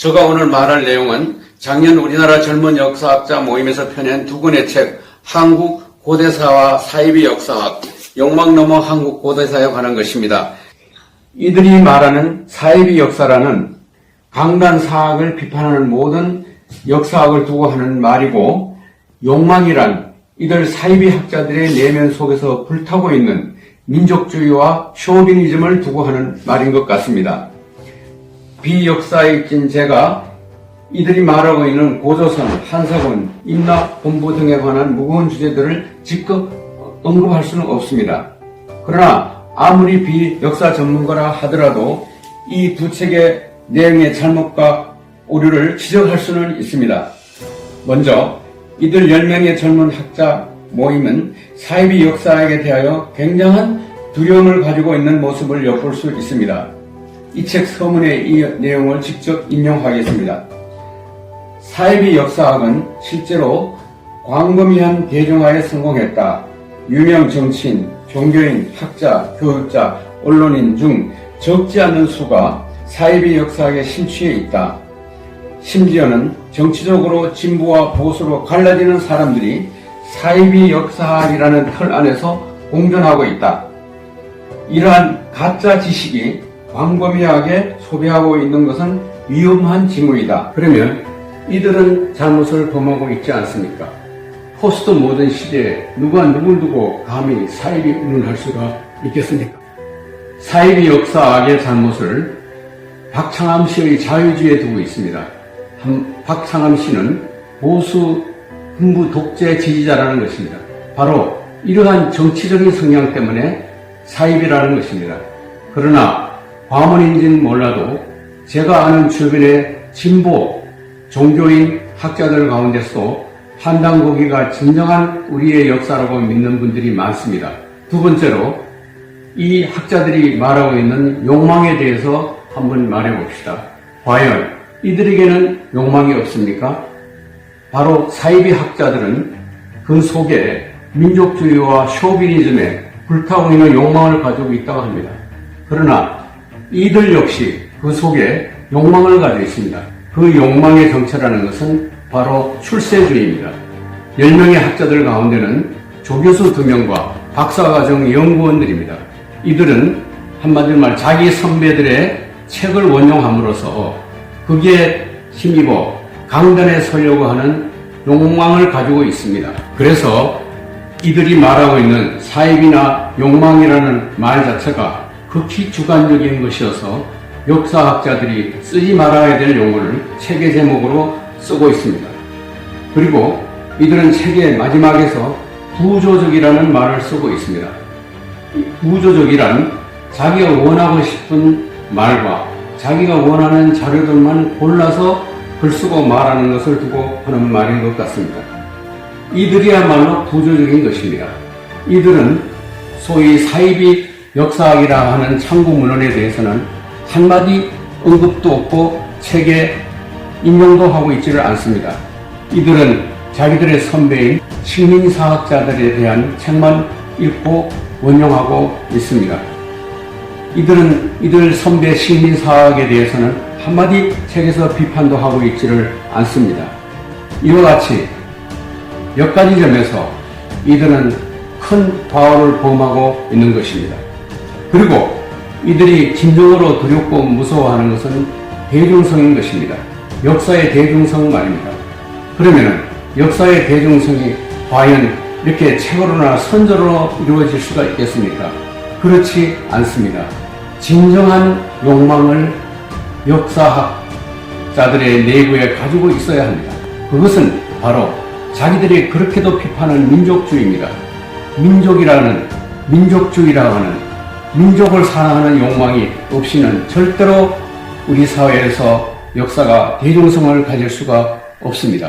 제가 오늘 말할 내용은 작년 우리나라 젊은 역사학자 모임에서 펴낸 두 권의 책 한국 고대사와 사이비 역사학 욕망 넘어 한국 고대사에 관한 것입니다. 이들이 말하는 사이비 역사라는 강단 사학을 비판하는 모든 역사학을 두고 하는 말이고 욕망이란 이들 사이비 학자들의 내면 속에서 불타고 있는 민족주의와 쇼비니즘을 두고 하는 말인 것 같습니다. 비역사익진 제가 이들이 말하고 있는 고조선, 한사군, 임나 본부 등에 관한 무거운 주제들을 직접 언급할 수는 없습니다. 그러나 아무리 비역사 전문가라 하더라도 이 두 책의 내용의 잘못과 오류를 지적할 수는 있습니다. 먼저 이들 10명의 젊은 학자 모임은 사이비 역사학에 대하여 굉장한 두려움을 가지고 있는 모습을 엿볼 수 있습니다. 이 책 서문의 이 내용을 직접 인용하겠습니다. 사이비 역사학은 실제로 광범위한 대중화에 성공했다. 유명 정치인, 종교인, 학자, 교육자, 언론인 중 적지 않은 수가 사이비 역사학에 심취해 있다. 심지어는 정치적으로 진보와 보수로 갈라지는 사람들이 사이비 역사학이라는 틀 안에서 공존하고 있다. 이러한 가짜 지식이 광범위하게 소비하고 있는 것은 위험한 징후이다. 그러면 이들은 잘못을 범하고 있지 않습니까? 포스트 모던 시대에 누가 누굴 두고 감히 사이비 운운할 수가 있겠습니까? 사이비 역사학의 잘못을 박창암 씨의 자유주의에 두고 있습니다. 한- 박창암 씨는 보수 군부 독재 지지자라는 것입니다. 바로 이러한 정치적인 성향 때문에 사입이라는 것입니다. 그러나 과문인지는 몰라도 제가 아는 주변의 진보, 종교인, 학자들 가운데서도 판단고기가 진정한 우리의 역사라고 믿는 분들이 많습니다. 두 번째로 이 학자들이 말하고 있는 욕망에 대해서 한번 말해 봅시다. 과연 이들에게는 욕망이 없습니까? 바로 사이비 학자들은 그 속에 민족주의와 쇼비니즘에 불타고 있는 욕망을 가지고 있다고 합니다. 그러나 이들 역시 그 속에 욕망을 가지고 있습니다. 그 욕망의 정체라는 것은 바로 출세주의입니다. 10명의 학자들 가운데는 조교수 2명과 박사과정 연구원들입니다. 이들은 한마디로 말 자기 선배들의 책을 원용함으로써 거기에 힘입어 강단에 서려고 하는 욕망을 가지고 있습니다. 그래서 이들이 말하고 있는 사입이나 욕망이라는 말 자체가 극히 주관적인 것이어서 역사학자들이 쓰지 말아야 될 용어를 책의 제목으로 쓰고 있습니다. 그리고 이들은 책의 마지막에서 부조적이라는 말을 쓰고 있습니다. 이 부조적이란 자기가 원하고 싶은 말과 자기가 원하는 자료들만 골라서 글 쓰고 말하는 것을 두고 하는 말인 것 같습니다. 이들이야말로 부조적인 것입니다. 이들은 소위 사이비 역사학이라 하는 참고 문헌에 대해서는 한마디 언급도 없고 책에 인용도 하고 있지를 않습니다. 이들은 자기들의 선배인 식민사학자들에 대한 책만 읽고 원용하고 있습니다. 이들은 이들 선배 식민사학에 대해서는 한마디 책에서 비판도 하고 있지를 않습니다. 이와 같이 몇 가지 점에서 이들은 큰 과오를 범하고 있는 것입니다. 그리고 이들이 진정으로 두렵고 무서워하는 것은 대중성인 것입니다. 역사의 대중성 말입니다. 그러면 역사의 대중성이 과연 이렇게 책으로나 선조로 이루어질 수가 있겠습니까? 그렇지 않습니다. 진정한 욕망을 역사학자들의 내부에 가지고 있어야 합니다. 그것은 바로 자기들이 그렇게도 비판하는 민족주의입니다. 민족이라는 민족주의라고 하는 민족을 사랑하는 욕망이 없이는 절대로 우리 사회에서 역사가 대중성을 가질 수가 없습니다.